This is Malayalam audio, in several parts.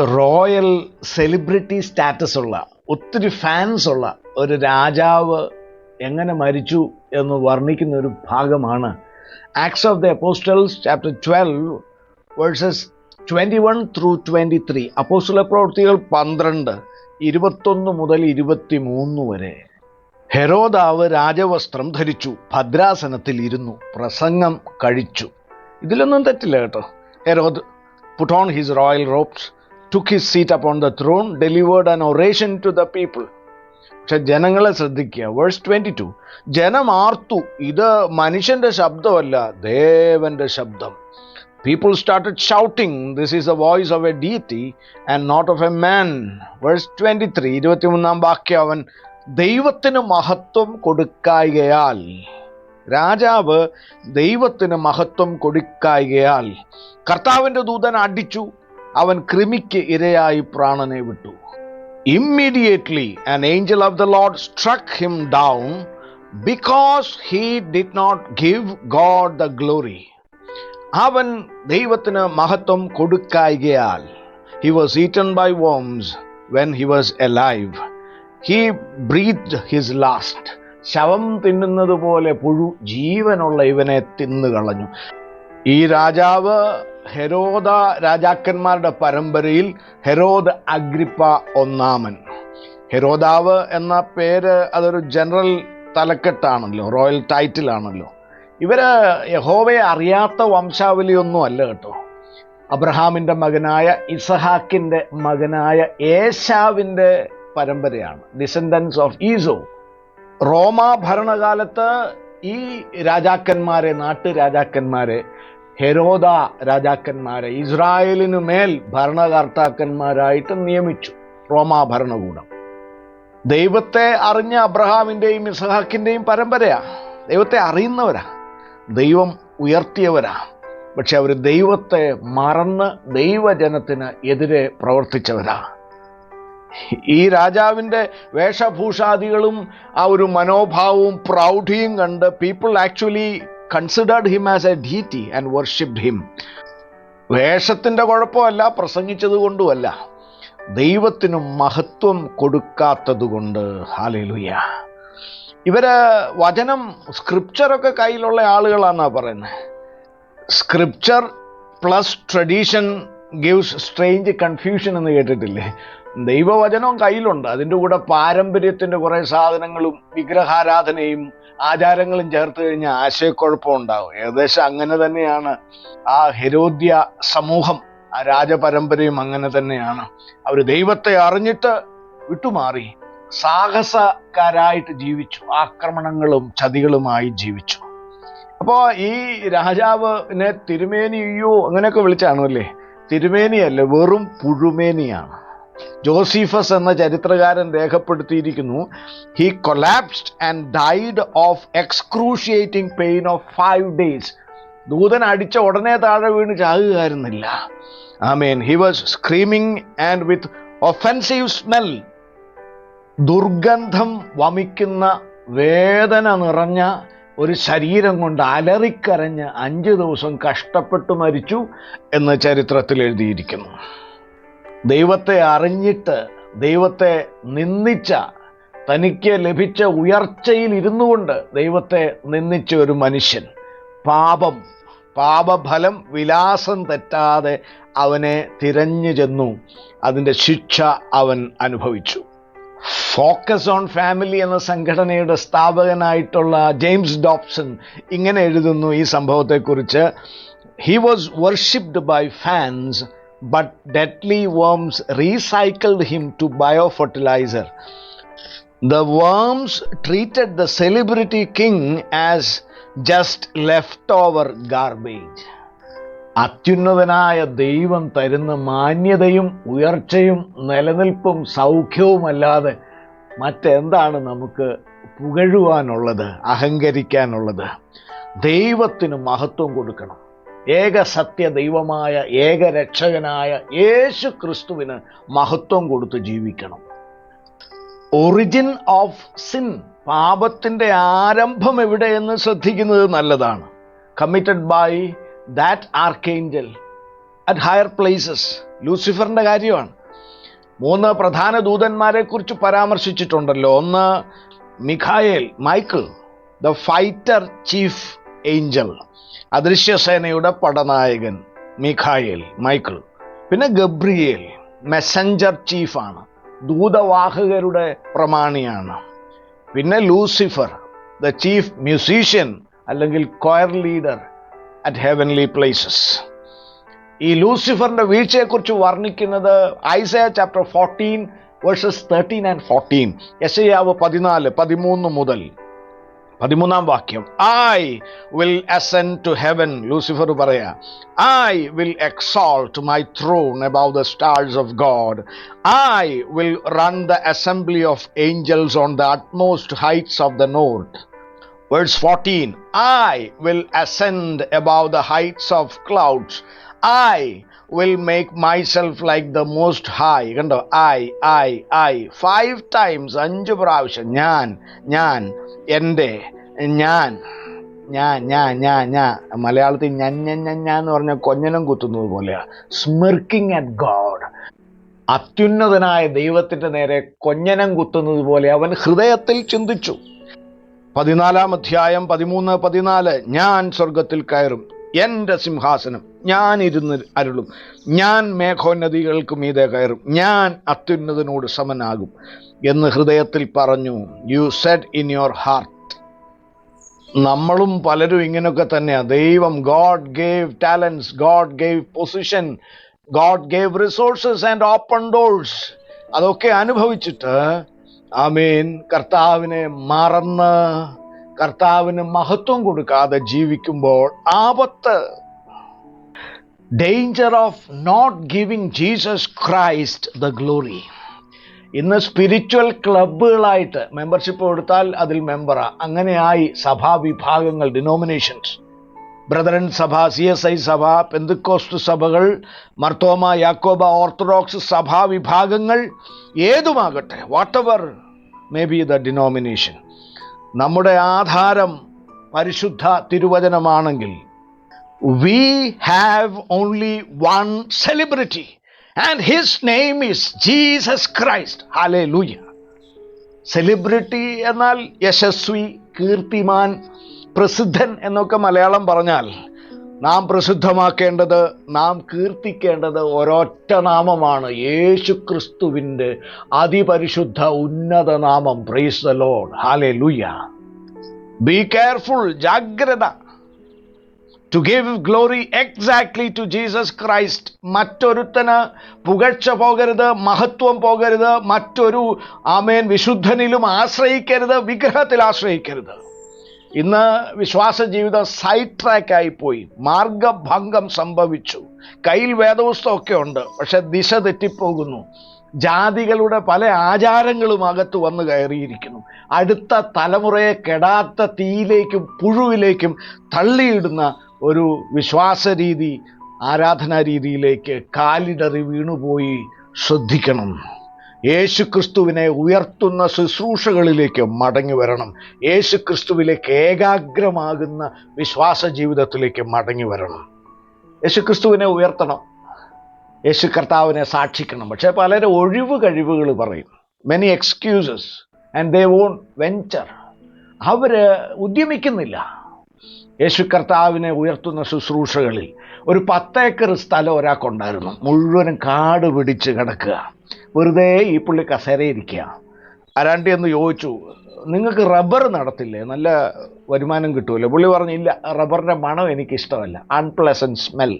റോയൽ സെലിബ്രിറ്റി സ്റ്റാറ്റസ് ഉള്ള ഒത്തിരി ഫാൻസ് ഉള്ള ഒരു രാജാവ് എങ്ങനെ മരിച്ചു എന്ന് വർണിക്കുന്ന ഒരു ഭാഗമാണ് acts of the apostles chapter twelve verses twenty one through twenty three അപ്പോസ്റ്റല പ്രവൃത്തികൾ പന്ത്രണ്ട് ഇരുപത്തൊന്ന് മുതൽ ഇരുപത്തി മൂന്ന് വരെ. ഹെറോദാവ് രാജവസ്ത്രം ധരിച്ചു ഭദ്രാസനത്തിൽ ഇരുന്നു പ്രസംഗം കഴിച്ചു. ഇതിലൊന്നും തെറ്റില്ല കേട്ടോ. put on his royal robes, took his seat upon the throne, delivered an oration to the people. പക്ഷെ ജനങ്ങളെ ശ്രദ്ധിക്കുക. വേഴ്സ് ട്വന്റി ടു ജനം ആർത്തു. ഇത് മനുഷ്യന്റെ ശബ്ദമല്ല ദേവന്റെ ശബ്ദം. People started shouting this is a voice of a deity and not of a man verse twenty three ഇരുപത്തിമൂന്നാം വാക്യം അവൻ ദൈവത്തിന് മഹത്വം കൊടുക്കായികയാൽ. രാജാവ് ദൈവത്തിന് മഹത്വം കൊടുക്കായികയാൽ. കർത്താവിന്റെ ദൂതൻ അടിച്ചു. അവൻ കൃമിക്ക് ഇരയായി പ്രാണനെ വിട്ടു. Immediately an angel of the Lord struck him down because he did not give God the glory അവൻ ദൈവത്തിന് മഹത്വം കൊടുക്കായികയാൽ he was eaten by worms when he was alive he breath his last ശവം തിന്നുന്നത് പോലെ പുഴു ജീവനുള്ള ഇവനെ തിന്നുകളഞ്ഞു. ഈ രാജാവ് ഹെരോദ രാജാക്കന്മാരുടെ പരമ്പരയിൽ ഹെരോദ് അഗ്രിപ്പ ഒന്നാമൻ. ഹെരോദാവ് എന്ന പേര് അതൊരു ജനറൽ തലക്കെട്ടാണല്ലോ റോയൽ ടൈറ്റിൽ ആണല്ലോ ഇവർ യഹോവയെ അറിയാത്ത വംശാവലിയൊന്നും അല്ല കേട്ടോ. അബ്രഹാമിന്റെ മകനായ ഇസഹാക്കിന്റെ മകനായ ഏശാവിന്റെ പരമ്പരയാണ് ഡിസെൻഡൻസ് ഓഫ് ഈസോ. റോമ ഭരണകാലത്ത് ഈ രാജാക്കന്മാരെ നാട്ടു രാജാക്കന്മാരെ ഹെരോദ രാജാക്കന്മാരെ ഇസ്രായേലിനു മേൽ ഭരണകർത്താക്കന്മാരായിട്ട് നിയമിച്ചു. റോമാ ഭരണകൂടം. ദൈവത്തെ അറിഞ്ഞ അബ്രഹാമിന്റെയും ഇസഹാക്കിന്റെയും പരമ്പരയാ. ദൈവത്തെ അറിയുന്നവരാ. ദൈവം ഉയർത്തിയവരാ. പക്ഷെ അവർ ദൈവത്തെ മറന്ന് ദൈവജനത്തിന് എതിരെ പ്രവർത്തിച്ചവരാ. ഈ രാജാവിന്റെ വേഷഭൂഷാദികളും ആ ഒരു മനോഭാവവും പ്രൗഢിയും കണ്ട് people actually considered him as a deity and worshipped him വേഷത്തിന്റെ കുഴപ്പമല്ല പ്രസംഗിച്ചത് കൊണ്ടുമല്ല. ദൈവത്തിന് മഹത്വം കൊടുക്കാത്തതുകൊണ്ട്. ഹാലലുയ ഇവർ വചനം സ്ക്രിപ്ചറൊക്കെ കയ്യിലുള്ള ആളുകളാണെന്നാ പറയുന്നത് scripture plus tradition gives strange confusion എന്ന് കേട്ടിട്ടില്ലേ? ദൈവവചനവും കയ്യിലുണ്ട്. അതിന്റെ കൂടെ പാരമ്പര്യത്തിന്റെ കുറേ സാധനങ്ങളും വിഗ്രഹാരാധനയും ആചാരങ്ങളും ചേർത്ത് കഴിഞ്ഞാൽ ആശയക്കുഴപ്പം ഉണ്ടാവും ഏകദേശം അങ്ങനെ തന്നെയാണ്. ആ ഹെരോദ്യ സമൂഹം ആ രാജപരമ്പരയും അങ്ങനെ തന്നെയാണ്. അവർ ദൈവത്തെ അറിഞ്ഞിട്ട് വിട്ടുമാറി. സാഹസക്കാരായിട്ട് ജീവിച്ചു. ആക്രമണങ്ങളും ചതികളുമായി ജീവിച്ചു. അപ്പോൾ ഈ രാജാവിനെ തിരുമേനിയോ അങ്ങനെയൊക്കെ വിളിച്ചാണല്ലേ? തിരുമേനിയല്ല? വെറും പുഴുമേനിയാണ്. ജോസീഫസ് എന്ന ചരിത്രകാരൻ രേഖപ്പെടുത്തിയിരിക്കുന്നു. He collapsed and died of excruciating pain of five days ദൂതൻ അടിച്ച ഉടനെ താഴെ വീണ് ചാകുകയായിരുന്നില്ല. I mean he was screaming and with offensive smell ദുർഗന്ധം വമിക്കുന്ന വേദന നിറഞ്ഞ ഒരു ശരീരം കൊണ്ട് അലറിക്കരഞ്ഞ് അഞ്ച് ദിവസം കഷ്ടപ്പെട്ടു മരിച്ചു എന്ന് ചരിത്രത്തിൽ എഴുതിയിരിക്കുന്നു. ദൈവത്തെ അറിഞ്ഞിട്ട് ദൈവത്തെ നിന്ദിച്ച തനിക്ക് ലഭിച്ച ഉയർച്ചയിൽ ഇരുന്നു കൊണ്ട് ദൈവത്തെ നിന്ദിച്ച ഒരു മനുഷ്യൻ. പാപം പാപഫലം വിലാസം തെറ്റാതെ അവനെ തിരഞ്ഞു ചെന്നു. അതിന്റെ ശിക്ഷ അവൻ അനുഭവിച്ചു. ഫോക്കസ് ഓൺ ഫാമിലി എന്ന സംഘടനയുടെ സ്ഥാപകനായിട്ടുള്ള ജെയിംസ് ഡോപ്സൺ ഇങ്ങനെ എഴുതുന്നു ഈ സംഭവത്തെക്കുറിച്ച്. He was worshipped by fans but deadly worms recycled him to biofertilizer. The worms treated the celebrity king as just leftover garbage. അത്യുന്നതനായ ദൈവം തരുന്ന മാന്യതയും ഉയർച്ചയും നിലനിൽപ്പും സൗഖ്യവുമല്ലാതെ മറ്റെന്താണ് നമുക്ക് പുകഴുവാനുള്ളത് അഹങ്കരിക്കാനുള്ളത് ദൈവത്തിന് മഹത്വം കൊടുക്കണം ഏക സത്യ ദൈവമായ ഏക രക്ഷകനായ യേശു ക്രിസ്തുവിന് മഹത്വം കൊടുത്ത് ജീവിക്കണം. ഒറിജിൻ ഓഫ് സിൻ പാപത്തിന്റെ ആരംഭം എവിടെയെന്ന് ശ്രദ്ധിക്കുന്നത് നല്ലതാണ്. Committed by that archangel at higher places ലൂസിഫറിന്റെ കാര്യമാണ്. മൂന്ന് പ്രധാന ദൂതന്മാരെക്കുറിച്ച് പരാമർശിച്ചിട്ടുണ്ടല്ലോ. ഒന്ന് Mikhail Michael the fighter chief angel അദൃശ്യസേനയുടെ പടനായകൻ മിഖായേൽ മൈക്കിൾ. പിന്നെ ഗബ്രിയേൽ മെസ്സഞ്ചർ ചീഫാണ് ദൂതവാഹകരുടെ പ്രമാണിയാണ്. പിന്നെ ലൂസിഫർ ദ ചീഫ് മ്യൂസീഷ്യൻ അല്ലെങ്കിൽ choir leader at heavenly places ഈ ലൂസിഫറിന്റെ വീഴ്ചയെക്കുറിച്ച് വർണിക്കുന്നത് Isaiah chapter fourteen verses thirteen and fourteen യശയാവ് പതിനാല് പതിമൂന്ന് മുതൽ പതിമൂന്നാം വാക്യം. I will ascend to heaven Lucifer പറയാ. I will exalt my throne above the stars of God I will run the assembly of angels on the utmost heights of the north Verse 14 I will ascend above the heights of clouds. I will make myself like the most high. കണ്ടോ? I I I five times അഞ്ച് പ്രാവശ്യം. ഞാൻ ഞാൻ എന്റെ ഞാൻ ഞാൻ ഞാൻ ഞാൻ ഞാൻ മലയാളത്തിൽ ഞാൻ ഞാൻ ഞാൻ എന്ന് പറഞ്ഞാൽ കൊഞ്ഞനം കുത്തുന്നത് പോലെയാണ് സ്മിർക്കിംഗ് അറ്റ് ഗോഡ് അത്യുന്നതനായ ദൈവത്തിന്റെ നേരെ കൊഞ്ഞനം കുത്തുന്നത് പോലെ അവൻ ഹൃദയത്തിൽ ചിന്തിച്ചു. പതിനാലാം അധ്യായം പതിമൂന്ന് പതിനാല്. ഞാൻ സ്വർഗത്തിൽ കയറും. എന്റെ സിംഹാസനം. ഞാനിരുന്ന് അരുളും. ഞാൻ മേഘോന്നതികൾക്ക് മീതെ കയറും. ഞാൻ അത്യുന്നതനോട് സമനാകും എന്ന് ഹൃദയത്തിൽ പറഞ്ഞു. You said in your heart നമ്മളും പലരും ഇങ്ങനെയൊക്കെ തന്നെയാണ് ദൈവം God gave talents God gave position God gave resources and open doors അതൊക്കെ അനുഭവിച്ചിട്ട് ആമീൻ കർത്താവിനെ മറന്ന് കർത്താവിന് മഹത്വം കൊടുക്കാതെ ജീവിക്കുമ്പോൾ ആപത്ത്. Danger of not giving Jesus Christ the glory ഇന്ന് സ്പിരിച്വൽ ക്ലബുകളായിട്ട് മെമ്പർഷിപ്പ് കൊടുത്താൽ അതിൽ മെമ്പറാ അങ്ങനെയായി സഭാവിഭാഗങ്ങൾ ഡിനോമിനേഷൻസ് ബ്രദറൻ സഭ സി എസ് ഐ സഭ പെന്തുക്കോസ്റ്റ് സഭകൾ മർത്തോമ യാക്കോബ ഓർത്തഡോക്സ് സഭാ വിഭാഗങ്ങൾ ഏതുമാകട്ടെ whatever may be the denomination നമ്മുടെ ആധാരം പരിശുദ്ധ തിരുവചനമാണെങ്കിൽ we have only one celebrity and his name is Jesus Christ hallelujah celebrity എന്നാൽ യശസ്വി കീർത്തിമാൻ പ്രസിദ്ധൻ എന്നൊക്കെ മലയാളം പറഞ്ഞാൽ നാം പ്രസിദ്ധമാക്കേണ്ടത് നാം കീർത്തിക്കേണ്ടത് ഒരൊറ്റ നാമമാണ് യേശു ക്രിസ്തുവിന്റെ അതിപരിശുദ്ധ ഉന്നത നാമം. Praise the Lord hallelujah be careful ജാഗ്രത. To give glory exactly to Jesus Christ മറ്റൊരുത്തന് പുകഴ്ച പോകരുത് മഹത്വം പോകരുത് മറ്റൊരു ആമേൻ വിശുദ്ധനിലും ആശ്രയിക്കരുത് വിഗ്രഹത്തിൽ ആശ്രയിക്കരുത്. ഇന്ന് വിശ്വാസ ജീവിതം സൈഡ് ട്രാക്കായി പോയി. മാർഗഭംഗം സംഭവിച്ചു. കയ്യിൽ വേദപുസ്തകമൊക്കെ ഉണ്ട് പക്ഷെ ദിശ തെറ്റിപ്പോകുന്നു. ജാതികളുടെ പല ആചാരങ്ങളും അകത്ത് വന്ന് കയറിയിരിക്കുന്നു. അടുത്ത തലമുറയെ കെടാത്ത തീയിലേക്കും പുഴുവിലേക്കും തള്ളിയിടുന്ന ഒരു വിശ്വാസ രീതി ആരാധനാ രീതിയിലേക്ക് കാലിടറി വീണുപോയി. ശ്രദ്ധിക്കണം. യേശു ക്രിസ്തുവിനെ ഉയർത്തുന്ന ശുശ്രൂഷകളിലേക്ക് മടങ്ങി വരണം. യേശു ക്രിസ്തുവിലേക്ക് ഏകാഗ്രമാകുന്ന വിശ്വാസ ജീവിതത്തിലേക്ക് മടങ്ങി വരണം. യേശു ക്രിസ്തുവിനെ ഉയർത്തണം. യേശു കർത്താവിനെ സാക്ഷിക്കണം. പക്ഷേ പലരും ഒഴിവ് കഴിവുകൾ പറയും. Many excuses and they won't venture അവർ ഉദ്യമിക്കുന്നില്ല. യേശു കർത്താവിനെ ഉയർത്തുന്ന ശുശ്രൂഷകളിൽ ഒരു പത്തേക്കർ സ്ഥലം ഒരാൾക്കുണ്ടായിരുന്നു. മുഴുവനും കാട് പിടിച്ച് കിടക്കുക. വെറുതെ ഈ പുള്ളി കസേരയിരിക്കുക. ആരാണ്ടി എന്ന് ചോദിച്ചു നിങ്ങൾക്ക് റബ്ബർ നടത്തില്ലേ? നല്ല വരുമാനം കിട്ടുമല്ലോ? പുള്ളി പറഞ്ഞില്ല റബ്ബറിന്റെ മണം എനിക്കിഷ്ടമല്ല. അൺപ്ലസന്റ് സ്മെൽ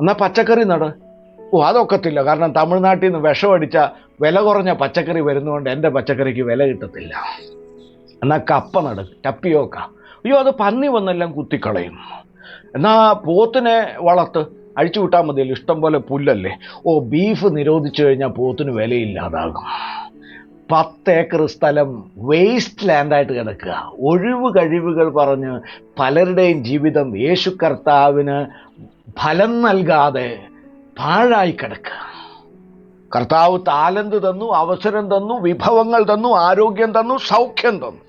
എന്നാൽ പച്ചക്കറി നട. ഓ അതൊക്കത്തില്ല. കാരണം തമിഴ്നാട്ടിൽ നിന്ന് വിഷമടിച്ച വില കുറഞ്ഞ പച്ചക്കറി വരുന്നതുകൊണ്ട് എന്റെ പച്ചക്കറിക്ക് വില കിട്ടത്തില്ല. എന്നാൽ കപ്പ നട ടപ്പിയോക്ക. അയ്യോ അത് പന്നി വന്നെല്ലാം കുത്തിക്കളയും. എന്നാൽ പോത്തിനെ വളർത്ത് അഴിച്ചു വിട്ടാൽ മതിയല്ലോ ഇഷ്ടം പോലെ പുല്ലല്ലേ. ഓ ബീഫ് നിരോധിച്ചു കഴിഞ്ഞാൽ പോത്തിന് വിലയില്ലാതാകും. പത്ത് ഏക്കർ സ്ഥലം വേസ്റ്റ് ലാൻഡായിട്ട് കിടക്കുക. ഒഴിവ് കഴിവുകൾ പറഞ്ഞ് പലരുടെയും ജീവിതം യേശു കർത്താവിന് ഫലം നൽകാതെ പാഴായി കിടക്കുക. കർത്താവ് താലന്ത് തന്നു അവസരം തന്നു വിഭവങ്ങൾ തന്നു ആരോഗ്യം തന്നു സൗഖ്യം തന്നു.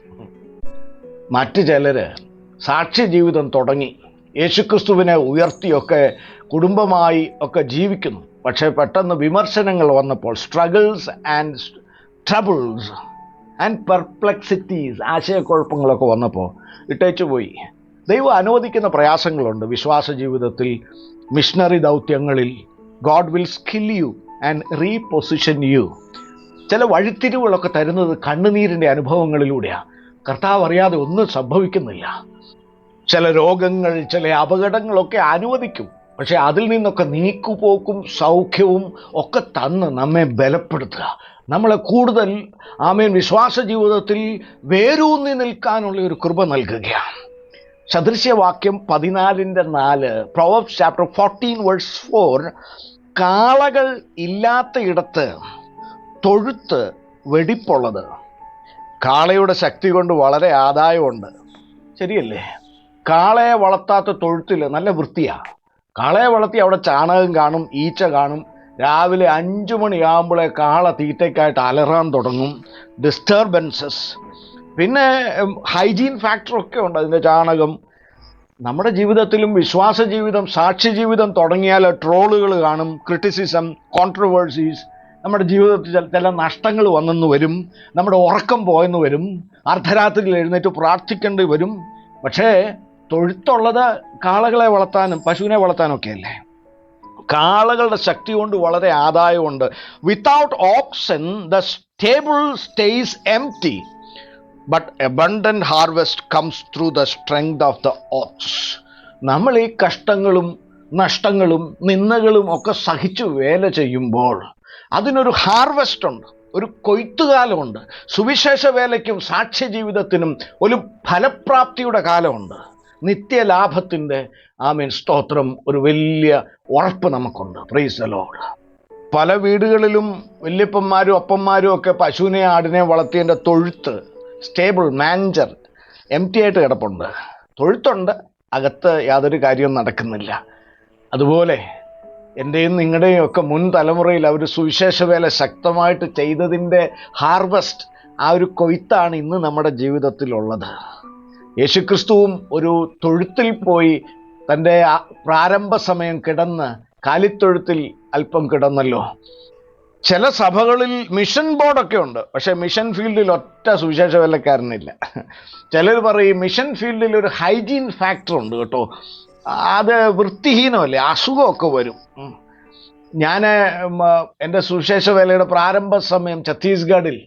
മറ്റു ചിലർ സാക്ഷി ജീവിതം തുടങ്ങി യേശുക്രിസ്തുവിനെ ഉയർത്തിയൊക്കെ കുടുംബമായി ഒക്കെ ജീവിക്കുന്നു. പക്ഷേ പെട്ടെന്ന് വിമർശനങ്ങൾ വന്നപ്പോൾ struggles and troubles and perplexities ആശയക്കുഴപ്പങ്ങളൊക്കെ വന്നപ്പോൾ ഇട്ടേച്ചു പോയി. ദൈവം അനുവദിക്കുന്ന പ്രയാസങ്ങളുണ്ട്. വിശ്വാസ ജീവിതത്തിൽ missionary ദൗത്യങ്ങളിൽ God will skill you and reposition you ചില വഴിത്തിരിവുകളൊക്കെ തരുന്നത് കണ്ണുനീരിന്റെ അനുഭവങ്ങളിലൂടെയാണ് കർത്താവ് അറിയാതെ ഒന്നും സംഭവിക്കുന്നില്ല. ചില രോഗങ്ങൾ ചില അപകടങ്ങളൊക്കെ അനുവദിക്കും. പക്ഷെ അതിൽ നിന്നൊക്കെ നീക്കുപോക്കും സൗഖ്യവും ഒക്കെ തന്ന് നമ്മെ ബലപ്പെടുത്തുക. നമ്മളെ കൂടുതൽ ആമേൻ വിശ്വാസ ജീവിതത്തിൽ വേരൂന്നി നിൽക്കാനുള്ള ഒരു കൃപ നൽകുകയാണ്. സദൃശ്യവാക്യം പതിനാലിന്റെ നാല് Proverbs chapter fourteen verse four കാളകൾ ഇല്ലാത്തയിടത്ത് തൊഴുത്ത് വെടിപ്പുള്ളത്. കാളയുടെ ശക്തി കൊണ്ട് വളരെ ആദായമുണ്ട്. ശരിയല്ലേ? കാളയെ വളർത്താത്ത തൊഴുത്തിൽ നല്ല വൃത്തിയാണ് കാളയെ വളർത്തി അവിടെ ചാണകം കാണും ഈച്ച കാണും. രാവിലെ അഞ്ചു മണിയാകുമ്പോഴേ കാള തീറ്റയ്ക്കായിട്ട് അലറാൻ തുടങ്ങും. ഡിസ്റ്റർബൻസസ് പിന്നെ ഹൈജീൻ ഫാക്ടറൊക്കെ ഉണ്ട് അതിന്റെ ചാണകം. നമ്മുടെ ജീവിതത്തിലും വിശ്വാസ ജീവിതം സാക്ഷി ജീവിതം തുടങ്ങിയാൽ ട്രോളുകൾ കാണും ക്രിറ്റിസിസം കോൺട്രവേഴ്സീസ് നമ്മുടെ ജീവിതത്തിൽ ചില- നഷ്ടങ്ങൾ വന്നെന്ന് വരും. നമ്മുടെ ഉറക്കം പോയെന്ന് വരും. അർദ്ധരാത്രിയിൽ എഴുന്നേറ്റ് പ്രാർത്ഥിക്കേണ്ടി വരും. പക്ഷേ തൊഴുത്തുള്ളത് കാളകളെ വളർത്താനും പശുവിനെ വളർത്താനൊക്കെ അല്ലേ? കാളകളുടെ ശക്തി കൊണ്ട് വളരെ ആദായമുണ്ട്. Without oxen the stable stays empty but abundant harvest comes through the strength of the ox നമ്മൾ ഈ കഷ്ടങ്ങളും നഷ്ടങ്ങളും നിന്ദകളും ഒക്കെ സഹിച്ചു വേല ചെയ്യുമ്പോൾ അതിനൊരു ഹാർവെസ്റ്റ് ഉണ്ട് ഒരു കൊയ്ത്തുകാലമുണ്ട് സുവിശേഷ വേലയ്ക്കും സാക്ഷ്യ ജീവിതത്തിനും ഒരു ഫലപ്രാപ്തിയുടെ കാലമുണ്ട്. നിത്യലാഭത്തിന്റെ ആമീൻ സ്തോത്രം ഒരു വലിയ ഉറപ്പ് നമുക്കുണ്ട്. പ്രൈസ് പല വീടുകളിലും വല്യപ്പന്മാരും അപ്പന്മാരും ഒക്കെ പശുവിനെ ആടിനെ വളർത്തിയതിന്റെ തൊഴുത്ത് സ്റ്റേബിൾ മാഞ്ചർ എം ടി ആയിട്ട് കിടപ്പുണ്ട്. തൊഴുത്തുണ്ട് അകത്ത് യാതൊരു കാര്യവും നടക്കുന്നില്ല. അതുപോലെ എന്റെയും നിങ്ങളുടെയും ഒക്കെ മുൻ തലമുറയിൽ അവർ സുവിശേഷ വേല ശക്തമായിട്ട് ചെയ്തതിന്റെ ഹാർവസ്റ്റ് ആ ഒരു കൊയ്ത്താണ് ഇന്ന് നമ്മുടെ ജീവിതത്തിലുള്ളത്. യേശുക്രിസ്തുവും ഒരു തൊഴുത്തിൽ പോയി തന്റെ പ്രാരംഭ സമയം കിടന്ന് കാലിത്തൊഴുത്തിൽ അല്പം കിടന്നല്ലോ. ചില സഭകളിൽ മിഷൻ ബോർഡൊക്കെ ഉണ്ട്. പക്ഷേ മിഷൻ ഫീൽഡിൽ ഒറ്റ സുവിശേഷ വേലക്കാരനില്ല. ചിലർ പറയും മിഷൻ ഫീൽഡിൽ ഒരു ഹൈജീൻ ഫാക്ടർ ഉണ്ട് കേട്ടോ. അത് വൃത്തിഹീനമല്ലേ? അസുഖമൊക്കെ വരും. ഞാൻ എന്റെ സുവിശേഷ വേലയുടെ പ്രാരംഭ സമയം ഛത്തീസ്ഗഡിൽ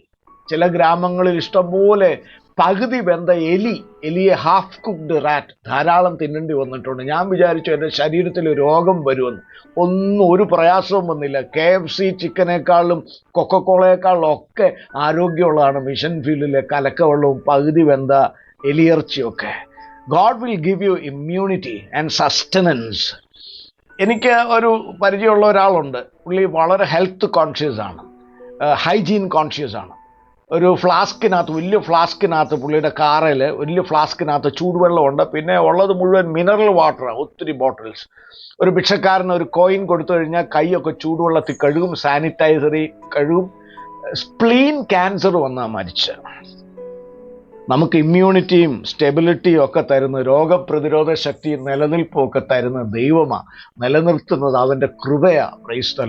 ചില ഗ്രാമങ്ങളിൽ ഇഷ്ടംപോലെ പകുതി വെന്ത എലി എലിയെ ഹാഫ് കുക്ക്ഡ് റാറ്റ് ധാരാളം തിന്നേണ്ടി വന്നിട്ടുണ്ട്. ഞാൻ വിചാരിച്ചു എന്റെ ശരീരത്തിൽ രോഗം വരുമെന്ന്. ഒന്നും ഒരു പ്രയാസവും വന്നില്ല. കെ എഫ് സി ചിക്കനേക്കാളും കൊക്കക്കോളയേക്കാളും ഒക്കെ ആരോഗ്യമുള്ളതാണ്. മിഷൻ ഫീൽഡിലെ കലക്കവെള്ളവും പകുതി വെന്ത എലിയിറച്ചിയൊക്കെ. God will give you immunity and sustenance എനിക്ക് ഒരു പരിചയമുള്ള ഒരാളുണ്ട്. പുള്ളി വളരെ ഹെൽത്ത് കോൺഷ്യസ് ആണ്. ഹൈജീൻ കോൺഷ്യസ് ആണ്. ഒരു ഫ്ലാസ്കിനകത്ത് വലിയ ഫ്ലാസ്കിനകത്ത് പുള്ളിയുടെ കാറിൽ വലിയ ഫ്ലാസ്കിനകത്ത് ചൂടുവെള്ളമുണ്ട്. പിന്നെ ഉള്ളത് മുഴുവൻ മിനറൽ വാട്ടറാണ് ഒത്തിരി ബോട്ടിൽസ് ഒരു ഭിക്ഷക്കാരന് ഒരു കോയിൻ കൊടുത്തു കഴിഞ്ഞാൽ കൈയൊക്കെ ചൂടുവെള്ളത്തിൽ കഴുകും സാനിറ്റൈസറി കഴുകും. സ്പ്ലീൻ ക്യാൻസർ വന്നാൽ മരിച്ച് നമുക്ക് ഇമ്മ്യൂണിറ്റിയും സ്റ്റെബിലിറ്റിയും ഒക്കെ തരുന്ന രോഗപ്രതിരോധ ശക്തി നിലനിൽപ്പും ഒക്കെ തരുന്ന ദൈവമാണ് നിലനിർത്തുന്നത് അവന്റെ കൃപയാണ് പ്രൈസ്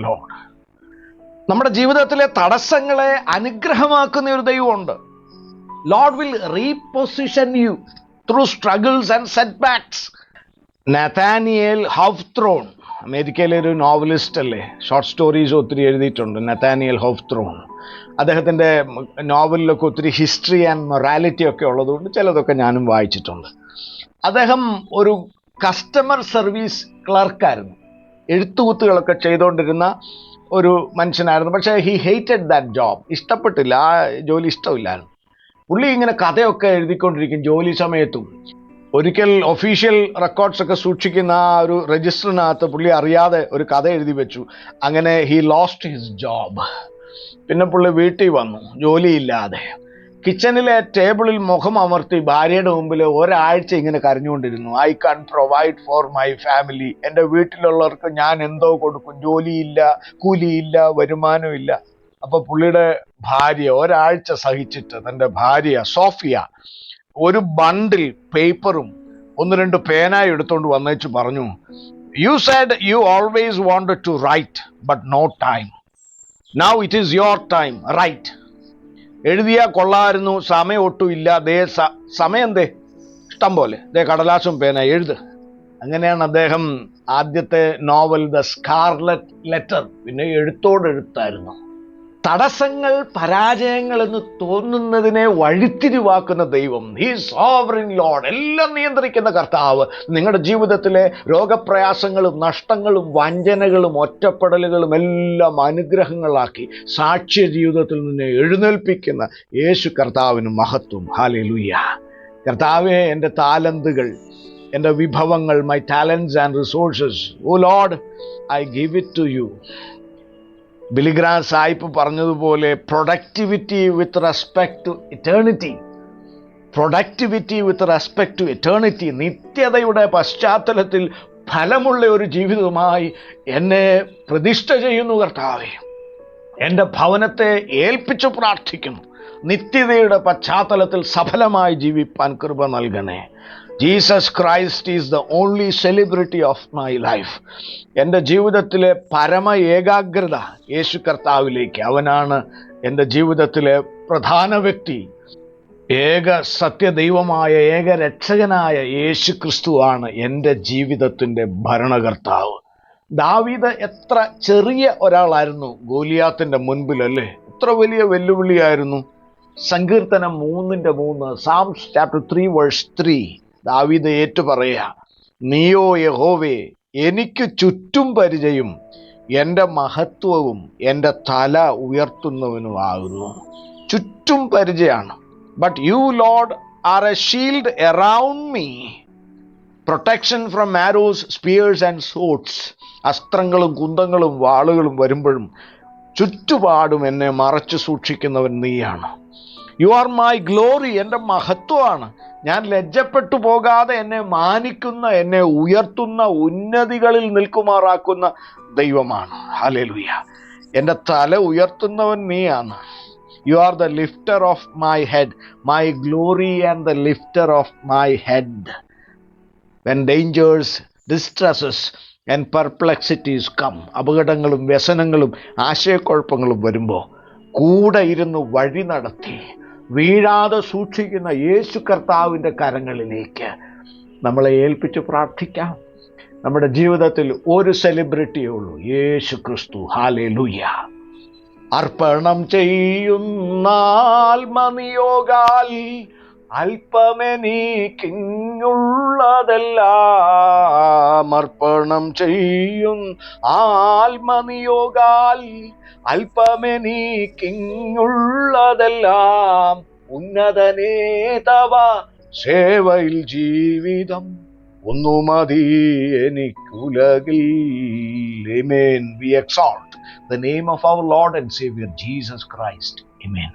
നമ്മുടെ ജീവിതത്തിലെ തടസ്സങ്ങളെ അനുഗ്രഹമാക്കുന്ന ഒരു ദൈവമുണ്ട്. Lord will reposition you through struggles and setbacks Nathaniel Hawthorne അമേരിക്കയിലെ ഒരു നോവലിസ്റ്റ് അല്ലേ? ഷോർട്ട് സ്റ്റോറീസ് ഒത്തിരി എഴുതിയിട്ടുണ്ട്. നത്താനിയൽ ഹോഫ് ത്രോൺ അദ്ദേഹത്തിന്റെ നോവലിലൊക്കെ ഒത്തിരി ഹിസ്റ്ററി ആൻഡ് മൊറാലിറ്റി ഒക്കെ ഉള്ളതുകൊണ്ട് ചിലതൊക്കെ ഞാനും വായിച്ചിട്ടുണ്ട്. അദ്ദേഹം ഒരു കസ്റ്റമർ സർവീസ് ക്ലർക്കായിരുന്നു. എഴുത്തുകുത്തുകളൊക്കെ ചെയ്തുകൊണ്ടിരുന്ന ഒരു മനുഷ്യനായിരുന്നു. പക്ഷേ ഹി ഹെയ്റ്റഡ് ദാറ്റ് ജോബ് ഇഷ്ടപ്പെട്ടില്ല. ആ ജോലി ഇഷ്ടമില്ലായിരുന്നു. പുള്ളി ഇങ്ങനെ കഥയൊക്കെ എഴുതിക്കൊണ്ടിരിക്കും ജോലി സമയത്തും. ഒരിക്കൽ ഒഫീഷ്യൽ റെക്കോർഡ്സ് ഒക്കെ സൂക്ഷിക്കുന്ന ആ ഒരു രജിസ്റ്ററിനകത്ത് പുള്ളി അറിയാതെ ഒരു കഥ എഴുതി വെച്ചു. അങ്ങനെ ഹി ലോസ്റ്റ് ഹിസ് ജോബ് പിന്നെ പുള്ളി വീട്ടിൽ വന്നു ജോലിയില്ലാതെ. കിച്ചണിലെ ടേബിളിൽ മുഖം അമർത്തി ഭാര്യയുടെ മുമ്പിൽ ഒരാഴ്ച ഇങ്ങനെ കരഞ്ഞുകൊണ്ടിരുന്നു. I can't provide for my family എന്റെ വീട്ടിലുള്ളവർക്ക് ഞാൻ എന്തോ കൊടുക്കും. ജോലിയില്ല കൂലിയില്ല വരുമാനമില്ല. അപ്പോൾ പുള്ളിയുടെ ഭാര്യ ഒരാഴ്ച സഹിച്ചിട്ട് തന്റെ ഭാര്യ സോഫിയ ഒരു ബണ്ടിൽ പേപ്പറും ഒന്ന് രണ്ട് പേനായി എടുത്തുകൊണ്ട് വന്നേച്ച് പറഞ്ഞു you said you always wanted to write but no time now it is your time write എഴുതിയാൽ കൊള്ളായിരുന്നു സമയം ഒട്ടും ഇല്ല. ദേ സമയം ദേ ഇഷ്ടം പോലെ. ദേ കടലാസും പേന എഴുത്. അങ്ങനെയാണ് അദ്ദേഹം ആദ്യത്തെ നോവൽ ദ സ്കാർലറ്റ് ലെറ്റർ പിന്നെ എഴുത്തോടെഴുത്തായിരുന്നു. തടസ്സങ്ങൾ പരാജയങ്ങൾ എന്ന് തോന്നുന്നതിനെ വഴിത്തിരിവാക്കുന്ന ദൈവം. ഈ സോവറിൻ ലോഡ് എല്ലാം നിയന്ത്രിക്കുന്ന കർത്താവ്. നിങ്ങളുടെ ജീവിതത്തിലെ രോഗപ്രയാസങ്ങളും നഷ്ടങ്ങളും വഞ്ചനകളും ഒറ്റപ്പെടലുകളും എല്ലാം അനുഗ്രഹങ്ങളാക്കി സാക്ഷ്യ ജീവിതത്തിൽ നിന്നെ എഴുന്നേൽപ്പിക്കുന്ന യേശു കർത്താവിന് മഹത്വം. ഹാലലുയ്യ കർത്താവെ എന്റെ താലന്തുകൾ എന്റെ വിഭവങ്ങൾ my talents and resources O Lord I give it to you Billy Graham സായിപ്പ് പറഞ്ഞതുപോലെ productivity with respect to eternity productivity with respect to eternity നിത്യതയുടെ പശ്ചാത്തലത്തിൽ ഫലമുള്ള ഒരു ജീവിതമായി എന്നെ പ്രതിഷ്ഠ ചെയ്യുന്നു കർത്താവെ. എന്റെ ഭവനത്തെ ഏൽപ്പിച്ചു പ്രാർത്ഥിക്കുന്നു. നിത്യതയുടെ പശ്ചാത്തലത്തിൽ സഫലമായി ജീവിപ്പാൻ കൃപ നൽകണേ. Jesus Christ is the only celebrity of my life എന്റെ ജീവിതത്തിലെ പരമ ഏകാഗ്രത യേശു കർത്താവിലേക്ക്. അവനാണ് എന്റെ ജീവിതത്തിലെ പ്രധാന വ്യക്തി. ഏക സത്യദൈവമായ ഏക രക്ഷകനായ യേശു ക്രിസ്തുവാണ് എന്റെ ജീവിതത്തിന്റെ ഭരണകർത്താവ്. ദാവീദ് എത്ര ചെറിയ ഒരാളായിരുന്നു ഗോലിയാത്തിന്റെ മുൻപിലല്ലേ എത്ര വലിയ വെല്ലുവിളിയായിരുന്നു. സങ്കീർത്തനം മൂന്നിന്റെ മൂന്ന് Psalms chapter three verse three ദാവീദ് ഏറ്റു പറയുക നീയോ യഹോവേ എനിക്ക് ചുറ്റും പരിചയം എന്റെ മഹത്വവും എന്റെ തല ഉയർത്തുന്നവനും ഉയർത്തുന്നവനുമാകുന്നു ചുറ്റും പരിചയമാണ്. But you Lord are a shield around me protection from arrows spears and swords അസ്ത്രങ്ങളും കുന്തങ്ങളും വാളുകളും വരുമ്പോഴും ചുറ്റുപാടും എന്നെ മറച്ചു സൂക്ഷിക്കുന്നവൻ നീയാണ്. യു ആർ മൈ ഗ്ലോറി എന്റെ മഹത്വമാണ്. ഞാൻ ലജ്ജപ്പെട്ടു പോകാതെ എന്നെ മാനിക്കുന്ന എന്നെ ഉയർത്തുന്ന ഉന്നതികളിൽ നിൽക്കുമാറാക്കുന്ന ദൈവമാണ്. ഹലലുയ എന്റെ തല ഉയർത്തുന്നവൻ നീയാണ്. You are the lifter of my head my glory and the lifter of my head when dangers distresses and perplexities come അപകടങ്ങളും വ്യസനങ്ങളും ആശയക്കുഴപ്പങ്ങളും വരുമ്പോൾ കൂടെ ഇരുന്ന് വഴി നടത്തി. വീഴാതെ സൂക്ഷിക്കുന്ന യേശു കർത്താവിന്റെ കരങ്ങളിലേക്ക് നമ്മളെ ഏൽപ്പിച്ച് പ്രാർത്ഥിക്കാം. നമ്മുടെ ജീവിതത്തിൽ ഒരു സെലിബ്രിറ്റിയേ ഉള്ളൂ. യേശു ക്രിസ്തു. ഹാലേ ലുയ അർപ്പണം ചെയ്യുന്ന ആത്മനിയോഗാൽ അല്പമേ അല്പമെനീക്കിങ്ങുള്ളതെല്ലാം അർപ്പണം ചെയ്യും. ആത്മനിയോഗാൽ അല്പമെനീക്കിങ്ങുള്ളതെല്ലാം ഉന്നതനേ തവ സേവയിൽ ജീവിതം ഒന്നു മതി എനിക്കുലകിൽ Amen. We exalt the name of our Lord and Savior Jesus Christ. Amen.